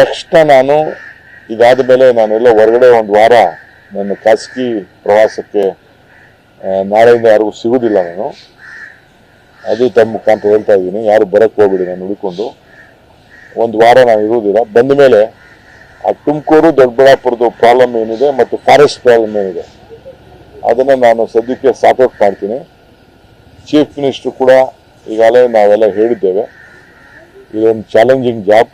ತಕ್ಷಣ ನಾನು ಇದಾದ ಮೇಲೆ ನಾನೆಲ್ಲ ಹೊರಗಡೆ ಒಂದು ವಾರ ನನ್ನ ಖಾಸಗಿ ಪ್ರವಾಸಕ್ಕೆ ನಾಳೆಯಿಂದ ಯಾರಿಗೂ ಸಿಗುವುದಿಲ್ಲ ನಾನು. ಅದು ತಮ್ಮ ಮುಖಾಂತರ ಹೇಳ್ತಾ ಇದ್ದೀನಿ. ಯಾರು ಬರಕ್ಕೆ ಹೋಗ್ಬಿಡಿ, ನಾನು ಹುಡುಕೊಂಡು ಒಂದು ವಾರ ನಾನು ಇರುವುದಿಲ್ಲ. ಬಂದ ಮೇಲೆ ಆ ತುಮಕೂರು ದೊಡ್ಡಬಳ್ಳಾಪುರದ ಪ್ರಾಬ್ಲಮ್ ಏನಿದೆ ಮತ್ತು ಫಾರೆಸ್ಟ್ ಪ್ರಾಬ್ಲಮ್ ಏನಿದೆ, ಅದನ್ನು ನಾನು ಸದ್ಯಕ್ಕೆ ಸಾರ್ಟ್ಔಟ್ ಮಾಡ್ತೀನಿ. ಚೀಫ್ ಮಿನಿಸ್ಟ್ರು ಕೂಡ ಈಗಾಗಲೇ ನಾವೆಲ್ಲ ಹೇಳಿದ್ದೇವೆ. ಇದೊಂದು ಚಾಲೆಂಜಿಂಗ್ ಜಾಬ್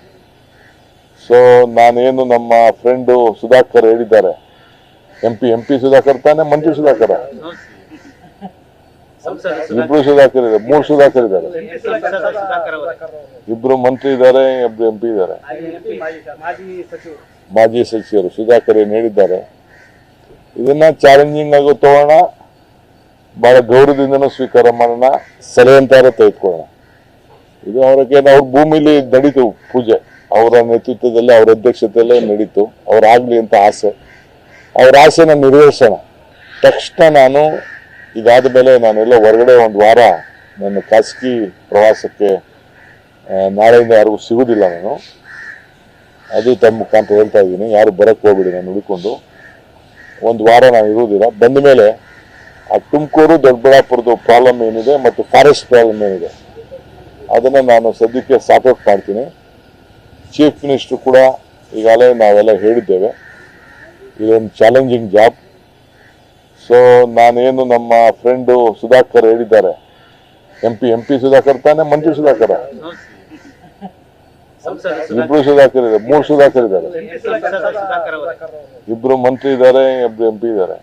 ಸೊ ನಾನೇನು ನಮ್ಮ ಫ್ರೆಂಡು ಸುಧಾಕರ್ ಹೇಳಿದ್ದಾರೆ. M P M P Sudhakar ತಾನೆ, ಮಂಜು ಸುಧಾಕರ? ಇಬ್ರು ಸುಧಾಕರ್ ಇದೆ ಮೂರು ಸುಧಾಕರ್ ಇದ್ದಾರೆ. ಇಬ್ರು ಮಂತ್ರಿ ಇದ್ದಾರೆ, ಇಬ್ರು ಎಂ ಪಿ ಇದ್ದಾರೆ. ಮಾಜಿ ಸಚಿವರು ಸುಧಾಕರ್ ಏನ್ ಹೇಳಿದ್ದಾರೆ? ಇದನ್ನ ಚಾಲೆಂಜಿಂಗ್ ಆಗೋ ತಗೋಣ, ಬಹಳ ಗೌರವದಿಂದನೂ ಸ್ವೀಕಾರ ಮಾಡೋಣ, ಸಲಹೆ ಅಂತಾರ ತೆಗೆದುಕೊಳ್ಳೋಣ. ಇದು ಅವ್ರಿಗೆ ಅವ್ರ ಭೂಮಿಲಿ ನಡೀತು ಪೂಜೆ. ಅವರ ನೇತೃತ್ವದಲ್ಲಿ, ಅವರ ಅಧ್ಯಕ್ಷತೆಯಲ್ಲೇ ನಡೀತು. ಅವರಾಗಲಿ ಅಂತ ಆಸೆ. ಅವ್ರ ಆಸೆನ ನಿರ್ವಹಿಸೋಣ ತಕ್ಷಣ ನಾನು ಇದಾದ ಮೇಲೆ ನಾನೆಲ್ಲ ಹೊರಗಡೆ ಒಂದು ವಾರ ನನ್ನ ಖಾಸಗಿ ಪ್ರವಾಸಕ್ಕೆ ನಾಳೆಯಿಂದ ಯಾರಿಗೂ ಸಿಗುವುದಿಲ್ಲ ನಾನು. ಅದು ತಮ್ಮ ಮುಖಾಂತರ ಹೇಳ್ತಾ ಇದ್ದೀನಿ. ಯಾರು ಬರಕ್ಕೆ ಹೋಗ್ಬಿಡಿ, ನಾನು ಹುಡುಕೊಂಡು ಒಂದು ವಾರ ನಾನು ಇರುವುದಿಲ್ಲ. ಬಂದ ಮೇಲೆ ಆ ತುಮಕೂರು ದೊಡ್ಡಬಳ್ಳಾಪುರದ ಪ್ರಾಬ್ಲಮ್ ಏನಿದೆ ಮತ್ತು ಫಾರೆಸ್ಟ್ ಪ್ರಾಬ್ಲಮ್ ಏನಿದೆ. ಅದನ್ನು ನಾನು ಸದ್ಯಕ್ಕೆ ಸಾಕೌಟ್ ಮಾಡ್ತೀನಿ. ಚೀಫ್ ಮಿನಿಸ್ಟ್ರು ಕೂಡ ಈಗಾಗಲೇ ನಾವೆಲ್ಲ ಹೇಳಿದ್ದೇವೆ. ಇದೊಂದು ಚಾಲೆಂಜಿಂಗ್ ಜಾಬ್ ಸೊ ನಾನೇನು ನಮ್ಮ ಫ್ರೆಂಡು ಸುಧಾಕರ್ ಹೇಳಿದ್ದಾರೆ. M P M P Sudhakar ತಾನೆ ಮಂಜು ಸುಧಾಕರ್? ಇಬ್ರು ಸುಧಾಕರ್ ಇದ್ದಾರೆ, ಮೂರು ಸುಧಾಕರ್ ಇದ್ದಾರೆ. ಇಬ್ರು ಮಂತ್ರಿ ಇದ್ದಾರೆ, ಇಬ್ರು ಎಂ ಪಿ ಇದ್ದಾರೆ.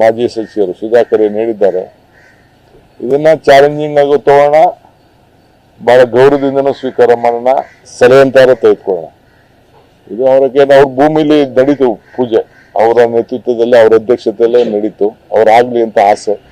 ಮಾಜಿ ಸಚಿವರು, ಸುಧಾಕರ್ ಏನು ಹೇಳಿದ್ದಾರೆ? ಇದನ್ನ ಚಾಲೆಂಜಿಂಗ್ ಆಗೋ ತಗೋಣ. ಬಹಳ ಗೌರವದಿಂದನೂ ಸ್ವೀಕಾರ ಮಾಡೋಣ ಸಲಹೆ ಅಂತಾರ ತೆಗೆದುಕೊಳ್ಳೋಣ. ಇದು ಅವ್ರಿಗೆ ಅವ್ರ ಭೂಮಿಲಿ ನಡೀತು ಪೂಜೆ. ಅವರ ನೇತೃತ್ವದಲ್ಲಿ, ಅವರ ಅಧ್ಯಕ್ಷತೆಯಲ್ಲೇ ನಡೀತು. ಅವ್ರಾಗ್ಲಿ ಅಂತ ಆಸೆ.